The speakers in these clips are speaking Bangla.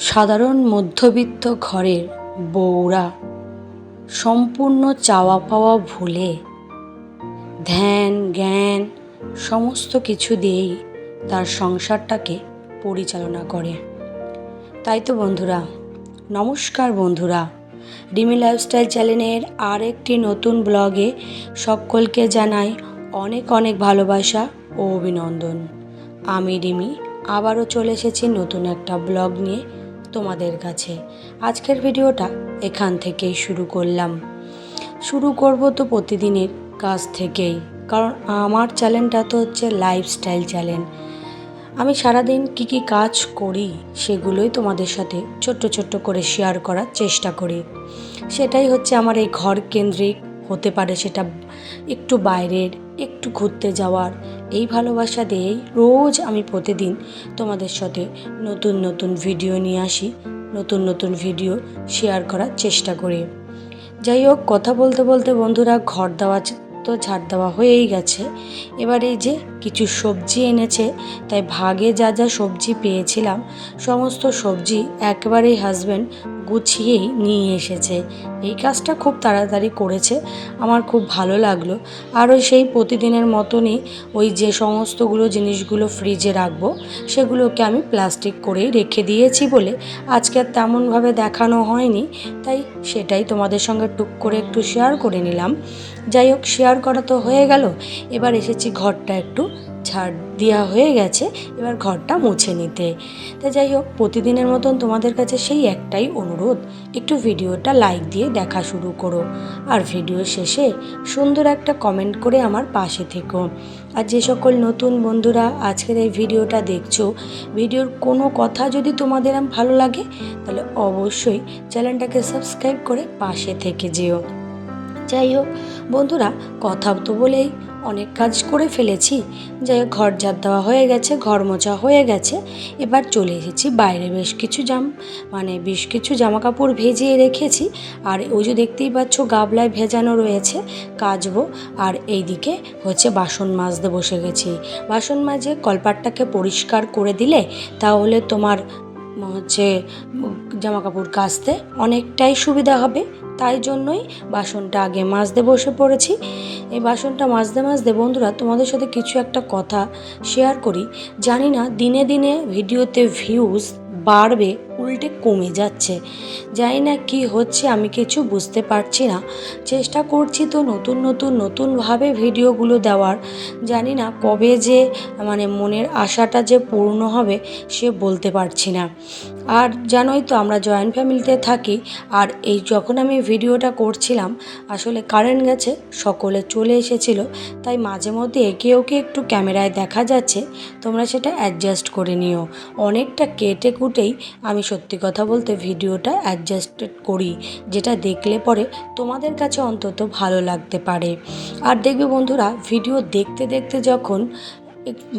সাধারণ মধ্যবিত্ত ঘরের বউরা সম্পূর্ণ চাওয়া পাওয়া ভুলে ধ্যান, জ্ঞান সমস্ত কিছু দিয়েই তার সংসারটাকে পরিচালনা করে। তাই তো বন্ধুরা, নমস্কার বন্ধুরা। রিমি লাইফস্টাইল চ্যানেলের আর একটি নতুন ব্লগে সকলকে জানাই অনেক অনেক ভালোবাসা ও অভিনন্দন। আমি রিমি, আবারও চলে এসেছি নতুন একটা ব্লগ নিয়ে। তোমাদের কাছে। আজকের ভিডিওটা এখান থেকেই শুরু করলাম। শুরু করব তো প্রতিদিনের কাজ থেকেই, কারণ আমার চ্যানেলটা তো হচ্ছে লাইফস্টাইল চ্যানেল। আমি সারাদিন কি কি কাজ করি সেগুলোই তোমাদের সাথে ছোট্ট ছোট্ট করে শেয়ার করার চেষ্টা করি। সেটাই হচ্ছে আমার এই ঘর কেন্দ্রিক হতে পারে সেটা একটু বাইরের, একটু ঘুরতে যাওয়ার। এই ভালোবাসা দিয়েই রোজ আমি প্রতিদিন তোমাদের সাথে নতুন নতুন ভিডিও নিয়ে আসি, নতুন নতুন ভিডিও শেয়ার করার চেষ্টা করি। যাই হোক, কথা বলতে বলতে বন্ধুরা ঘর দেওয়া তো ঝাড় দেওয়া হয়েই গেছে। এবার এই যে কিছু সবজি এনেছে, তাই ভাগে যা যা সবজি পেয়েছিলাম, সমস্ত সবজি একবারেই হাজব্যান্ড গুছিয়েই নিয়ে এসেছে। এই কাজটা খুব তাড়াতাড়ি করেছে। আমার খুব ভালো লাগল। আর ওই সেই প্রতিদিনের মতনই ওই যে সমস্তগুলো জিনিসগুলো ফ্রিজে রাখব, সেগুলোকে আমি প্লাস্টিক করেই রেখে দিয়েছি বলে আজকে আর তেমনভাবে দেখানো হয়নি। তাই সেটাই তোমাদের সঙ্গে টুক করে একটু শেয়ার করে নিলাম। যাই হোক শেয়ার করা তো হয়ে গেল। এবার এসেছি ঘরটা একটু ঝাড় দেওয়া হয়ে গেছে, এবার ঘরটা মুছে নিতে। তা যাই হোক, প্রতিদিনের মতন তোমাদের কাছে সেই একটাই অনুরোধ, একটু ভিডিওটা লাইক দিয়ে দেখা শুরু করো। আর ভিডিও শেষে সুন্দর একটা কমেন্ট করে আমার পাশে থেকো। আর যে সকল নতুন বন্ধুরা আজকের এই ভিডিওটা দেখছ, ভিডিওর কোনো কথা যদি তোমাদের ভালো লাগে, তাহলে অবশ্যই চ্যানেলটাকে সাবস্ক্রাইব করে পাশে থেকে যেও। যাই হোক বন্ধুরা কথা তো বলেই অনেক কাজ করে ফেলেছি। যাই ঘর ঝাড় দেওয়া হয়ে গেছে, ঘর মোছা হয়ে গেছে। এবার চলে এসেছি বাইরে বেশ কিছু জাম মানে বেশ কিছু জামা কাপড় ভেজিয়ে রেখেছি। আর ওই যে দেখতেই পাচ্ছ, গাবলায় ভেজানো রয়েছে কাচবো। আর এইদিকে হচ্ছে বাসন মাজতে বসে গেছি। বাসন মাজে কলপাটটাকে পরিষ্কার করে দিলে তাহলে তোমার হচ্ছে জামা কাপড় কাচতে অনেকটাই সুবিধা হবে। তাই জন্যই বাসনটা আগে মাজতে বসে পড়েছি। এই বাসনটা মাজতে মাজতে বন্ধুরা তোমাদের সাথে কিছু একটা কথা শেয়ার করি। জানি না দিনে দিনে ভিডিওতে ভিউজ বাড়বে উল্টে কমে যাচ্ছে। জানি না কি হচ্ছে, আমি কিছু বুঝতে পারছি না। চেষ্টা করছি তো নতুন নতুন, নতুনভাবে ভিডিওগুলো দেওয়ার। জানি না কবে যে মানে মনের আশাটা যে পূর্ণ হবে, সে বলতে পারছি না। আর জানোই তো আমরা জয়েন্ট ফ্যামিলিতে থাকি, আর এই যখন আমি ভিডিওটা করছিলাম, আসলে কারেন্ট গেছে, সকলে চলে এসেছিল, তাই মাঝে মধ্যে একে ওকে একটু ক্যামেরায় দেখা যাচ্ছে, তোমরা সেটা অ্যাডজাস্ট করে নিও। অনেকটা কেটে কুটেই আমি সত্যি কথা বলতে ভিডিওটা অ্যাডজাস্টেড করি, যেটা দেখলে পরে তোমাদের কাছে অন্তত ভালো লাগতে পারে। আর দেখবে বন্ধুরা, ভিডিও দেখতে দেখতে যখন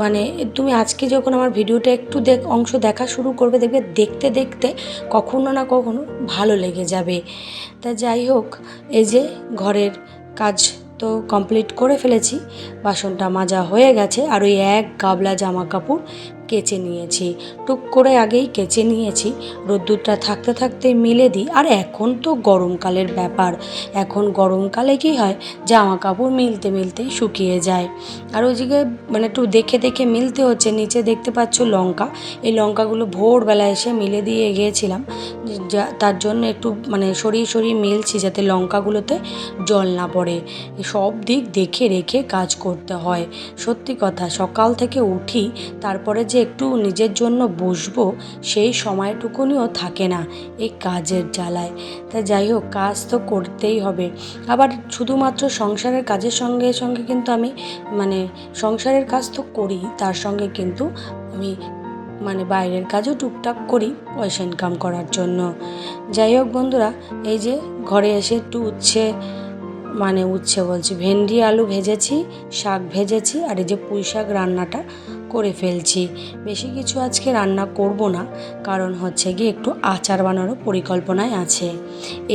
মানে তুমি আজকে যখন আমার ভিডিওটা একটু দেখ, অংশ দেখা শুরু করবে, দেখবে দেখতে দেখতে কখনো না কখনো ভালো লেগে যাবে। তা যাই হোক, এই যে ঘরের কাজ তো কমপ্লিট করে ফেলেছি, বাসনটা মাজা হয়ে গেছে, আর ওই এক গাবলা জামা কাপড় কেচে নিয়েছি। টুক করে আগেই কেচে নিয়েছি। রোদ্দুরটা থাকতে থাকতে মিলে দিই। আর এখন তো গরমকালের ব্যাপার। এখন গরমকালে কি হয়? জামা কাপড় মিলতে মিলতেই শুকিয়ে যায়। আর ওইদিকে মানে একটু দেখে দেখে মিলতে হচ্ছে। নিচে দেখতে পাচ্ছ লঙ্কা। এই লঙ্কাগুলো ভোরবেলা এসে মিলে দিয়ে গিয়েছিলাম। যা, তার জন্য একটু মানে সরিয়ে সরিয়ে মিলছি যাতে লঙ্কাগুলোতে জল না পড়ে। সব দিক দেখে রেখে কাজ করতে হয়। সত্যি কথা, সকাল থেকে উঠি, তারপরে যে একটু নিজের জন্য বসবো, সেই সময়টুকুনিও থাকে না এই কাজের জ্বালায়। তা যাই হোক, কাজ তো করতেই হবে। আবার শুধুমাত্র সংসারের কাজের সঙ্গে সঙ্গে কিন্তু আমি মানে সংসারের কাজ তো করি, তার সঙ্গে কিন্তু আমি মানে বাইরের কাজও টুকটাক করি পয়সা ইনকাম করার জন্য। যাই হোক বন্ধুরা, এই যে ঘরে এসে একটু উচ্ছে মানে উচ্ছে বলছি, ভেন্ডি, আলু ভেজেছি, শাক ভেজেছি, আর এই যে পুঁই শাক রান্নাটা করে ফেলছি। বেশি কিছু আজকে রান্না করব না, কারণ হচ্ছে গিয়ে একটু আচার বানানোর পরিকল্পনায় আছে।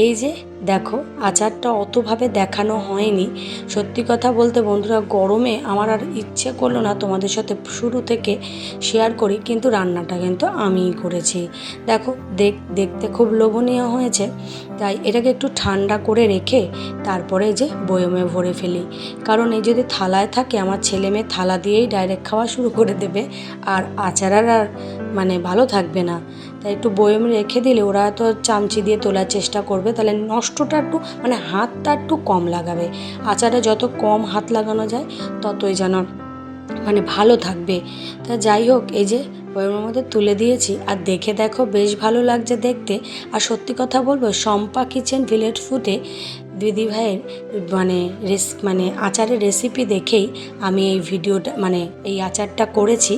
এই যে দেখো, আচারটা অতভাবে দেখানো হয়নি। সত্যি কথা বলতে বন্ধুরা, গরমে আমার আর ইচ্ছে করল না তোমাদের সাথে শুরু থেকে শেয়ার করি, কিন্তু রান্নাটা কিন্তু আমিই করেছি। দেখো, দেখ, দেখতে খুব লোভনীয় হয়েছে, তাই এটাকে একটু ঠান্ডা করে রেখে তারপরে যে বয়মে ভরে ফেলি। কারণ এই যদি থালায় থাকে, আমার ছেলে মেয়ে থালা দিয়েই ডাইরেক্ট খাওয়া শুরু করে দেবে, আর আচার আর মানে ভালো থাকবে না। তাই একটু বয়মে রেখে দিলে ওরা তো চামচি দিয়ে তোলার চেষ্টা করবে, তাহলে নষ্টটা একটু মানে হাতটা একটু কম লাগাবে। আচারে যত কম হাত লাগানো যায়, ততই যেন মানে ভালো থাকবে। তা যাই হোক, এই যে বয়মের মধ্যে তুলে দিয়েছি, আর দেখে দেখো বেশ ভালো লাগছে দেখতে। আর সত্যি কথা বলব, শম্পা কিচেন ভিলেজ ফুডে দিদি ভাইয়ের মানে রেস মানে আচারের রেসিপি দেখেই আমি এই ভিডিওটা মানে এই আচারটা করেছি।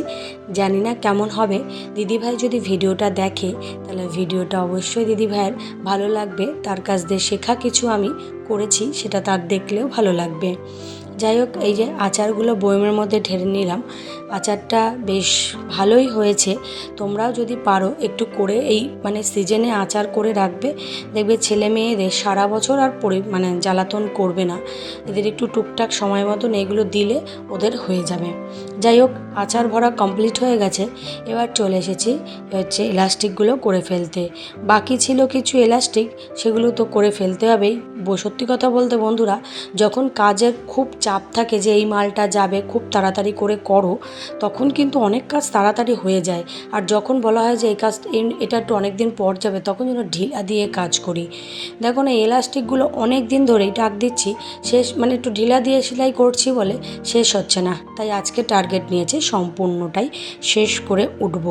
জানি না কেমন হবে। দিদিভাই যদি ভিডিওটা দেখে, তাহলে ভিডিওটা অবশ্যই দিদিভাইয়ের ভালো লাগবে। তার কাছ দিয়ে শেখা কিছু আমি করেছি, সেটা তার দেখলেও ভালো লাগবে। যাই হোক, এই যে আচারগুলো বয়মের মধ্যে ঢেলে নিলাম। আচারটা বেশ ভালোই হয়েছে। তোমরাও যদি পারো একটু করে এই মানে সিজনে আচার করে রাখবে। দেখবে ছেলে মেয়েদের সারা বছর আর পরি মানে জ্বালাতন করবে না। এদের একটু টুকটাক সময় মতন এগুলো দিলে ওদের হয়ে যাবে। যাই হোক, আচার ভরা কমপ্লিট হয়ে গেছে। এবার চলে এসেছি হচ্ছে এলাস্টিকগুলো করে ফেলতে। বাকি ছিল কিছু এলাস্টিক সেগুলো তো করে ফেলতে হবেই। সত্যি কথা বলতে বন্ধুরা, যখন কাজের খুব চাপ থাকে যে এই মালটা যাবে, খুব তাড়াতাড়ি করে করো তখন কিন্তু অনেক কাজ তাড়াতাড়ি হয়ে যায়। আর যখন বলা হয় যে এই কাজ এটা একটু অনেক দিন পর যাবে, তখন যেন ঢিলা দিয়ে কাজ করি। দেখো না এলাস্টিকগুলো অনেক দিন ধরেই টাক দিচ্ছি, শেষ মানে একটু ঢিলা দিয়ে সেলাই করছি বলে শেষ হচ্ছে না। তাই আজকে টার্গেট নিয়েছি সম্পূর্ণটাই শেষ করে উঠব।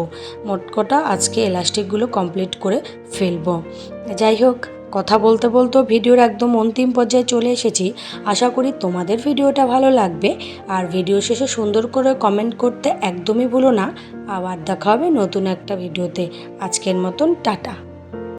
মোট কটা আজকে এলাস্টিকগুলো কমপ্লিট করে ফেলব। যাই হোক কথা বলতে বলতে ভিডিওর একদম অন্তিম পর্যায়ে চলে এসেছি। আশা করি তোমাদের ভিডিওটা ভালো লাগবে। আর ভিডিও শেষে সুন্দর করে কমেন্ট করতে একদমই ভুলো না। আবার দেখা হবে নতুন একটা ভিডিওতে। আজকের মতন টাটা।